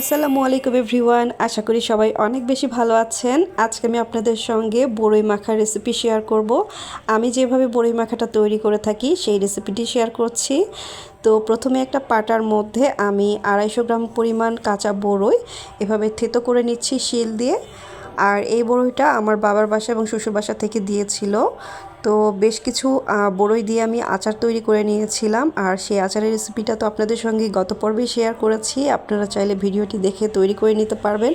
আসসালামু আলাইকুম এভরিওয়ান, আশা করি সবাই অনেক বেশি ভালো আছেন। আজকে আমি আপনাদের সঙ্গে বড়ই মাখার রেসিপি শেয়ার করব। আমি যেভাবে বড়ই মাখাটা তৈরি করে থাকি, সেই রেসিপিটি শেয়ার করছি। তো প্রথমে একটা পাটার মধ্যে আমি আড়াইশো গ্রাম পরিমাণ কাঁচা বড়ই এভাবে থেতো করে নিচ্ছি শিল দিয়ে। আর এই বড়ইটা আমার বাবার বাসা এবং শ্বশুর বাসা থেকে দিয়েছিল। তো বেশ কিছু বড়ই দিয়ে আমি আচার তৈরি করে নিয়েছিলাম। আর সেই আচারের রেসিপিটা তো আপনাদের সঙ্গে গত পর্বে শেয়ার করেছি। আপনারা চাইলে ভিডিওটি দেখে তৈরি করে নিতে পারবেন।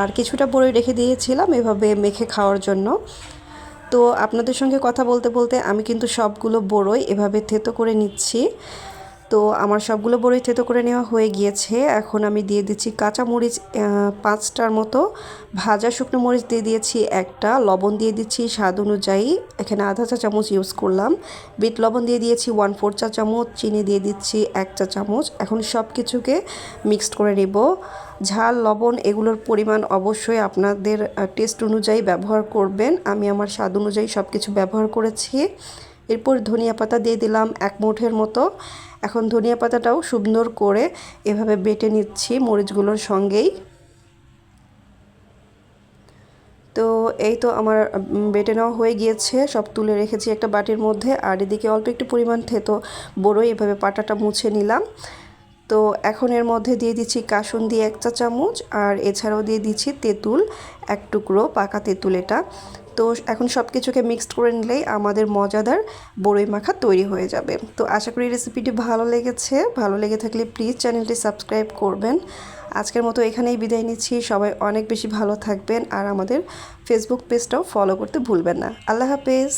আর কিছুটা বড়ই রেখে দিয়েছিলাম এভাবে মেখে খাওয়ার জন্য। তো আপনাদের সঙ্গে কথা বলতে বলতে আমি কিন্তু সবগুলো বড়ই এভাবে থেতো করে নিচ্ছি। তো আমার সবগুলো বড়ই থেতো করে নেওয়া হয়ে গিয়েছে। এখন আমি দিয়ে দিচ্ছি কাঁচা মরিচ পাঁচটার মতো। ভাজা শুকনো মরিচ দিয়ে দিয়েছি একটা, লবণ দিয়ে দিচ্ছি স্বাদ অনুযায়ী। এখানে আধা চা চামচ ইউজ করলাম। বিট লবণ দিয়ে দিয়েছি ওয়ান ফোর চা চামচ, চিনি দিয়ে দিচ্ছি এক চা চামচ। এখন সব কিছুকে মিক্সড করে নেব। ঝাল, লবণ এগুলোর পরিমাণ অবশ্যই আপনাদের টেস্ট অনুযায়ী ব্যবহার করবেন। আমি আমার স্বাদ অনুযায়ী সব কিছু ব্যবহার করেছি। এরপর ধনিয়া পাতা দিয়ে দিলাম এক মুঠের মতো। এখন ধনিয়া পাতাটাও সুন্দর করে এভাবে বেটে নিচ্ছি মরিচগুলোর সঙ্গেই। তো এই তো আমার বেটে নেওয়া হয়ে গিয়েছে। সব তুলে রেখেছি একটা বাটির মধ্যে। আর এদিকে অল্প একটু পরিমাণ থেতো বড়ই এভাবে পাটাটা মুছে নিলাম। তো এখন এর মধ্যে দিয়ে দিচ্ছি কাসুন দিয়ে এক চা চামচ আর এছাড়াও দিয়ে দিচ্ছি তেঁতুল, এক টুকরো পাকা তেঁতুল এটা। তো এখন সব কিছুকে মিক্সড করে নিলেই আমাদের মজাদার বড়ই মাখা তৈরি হয়ে যাবে। তো আশা করি রেসিপিটি ভালো লেগেছে। ভালো লেগে থাকলে প্লিজ চ্যানেলটি সাবস্ক্রাইব করবেন। আজকের মতো এখানেই বিদায় নিচ্ছি। সবাই অনেক বেশি ভালো থাকবেন আর আমাদের ফেসবুক পেজটাও ফলো করতে ভুলবেন না। আল্লাহ হাফেজ।